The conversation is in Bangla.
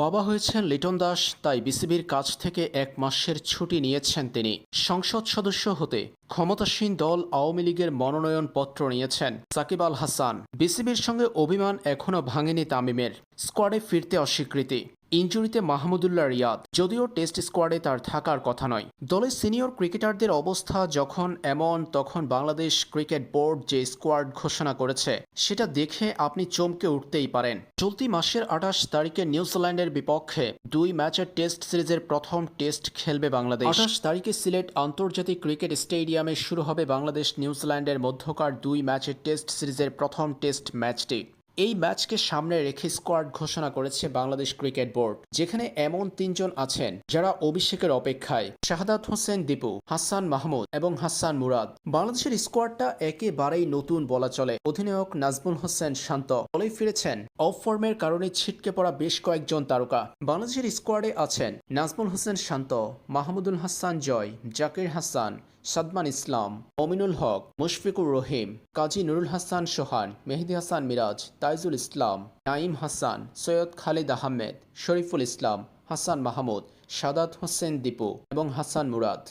বাবা হয়েছেন লিটন দাস, তাই বিসিবির কাছ থেকে এক মাসের ছুটি নিয়েছেন তিনি। সংসদ সদস্য হতে ক্ষমতাসীন দল আওয়ামী লীগের মনোনয়ন পত্র নিয়েছেন সাকিব আল হাসান। বিসিবির সঙ্গে অভিমান এখনও ভাঙেনি তামিমের। স্কোয়াডে ফিরতে অস্বীকৃতি। ইঞ্জুরিতে মাহমুদুল্লাহ রিয়াদ। যদিও টেস্ট স্কোয়াডে তার থাকার কথা নয়। দলের সিনিয়র ক্রিকেটারদের অবস্থা যখন এমন, তখন বাংলাদেশ ক্রিকেট বোর্ড যে স্কোয়াড ঘোষণা করেছে, সেটা দেখে আপনি চমকে উঠতেই পারেন। চলতি মাসের আঠাশ তারিখে নিউজিল্যান্ডের বিপক্ষে দুই ম্যাচের টেস্ট সিরিজের প্রথম টেস্ট খেলবে বাংলাদেশ। আঠাশ তারিখে সিলেট আন্তর্জাতিক ক্রিকেট স্টেডিয়ামে শুরু হবে বাংলাদেশ নিউজিল্যান্ডের মধ্যকার দুই ম্যাচের টেস্ট সিরিজের প্রথম টেস্ট ম্যাচটি। এই ম্যাচকে সামনে রেখে স্কোয়াড ঘোষণা করেছে বাংলাদেশ ক্রিকেট বোর্ড, যেখানে এমন তিনজন আছেন যারা অভিষেকের অপেক্ষায়। শাহাদাত হোসেন দীপু, হাসান মাহমুদ এবং হাসান মুরাদ। বাংলাদেশের স্কোয়াডটা একেবারেই নতুন বলা চলে। অধিনায়ক নাজমুল হোসেন শান্ত দলে ফিরেছেন। অফ ফর্মের কারণে ছিটকে পড়া বেশ কয়েকজন তারকা। বাংলাদেশের স্কোয়াডে আছেন নাজমুল হোসেন শান্ত, মাহমুদুল হাসান জয়, জাকির হাসান, সাদমান ইসলাম, অমিনুল হক, মুশফিকুর রহিম, কাজী নুরুল হাসান সোহান, মেহেদি হাসান মিরাজ তাইজুল ইসলাম নাইম হাসান, সৈয়দ খালিদ আহমেদ, শরীফুল ইসলাম, হাসান মাহমুদ, সাদাত হোসেন দীপু এবং হাসান মুরাদ।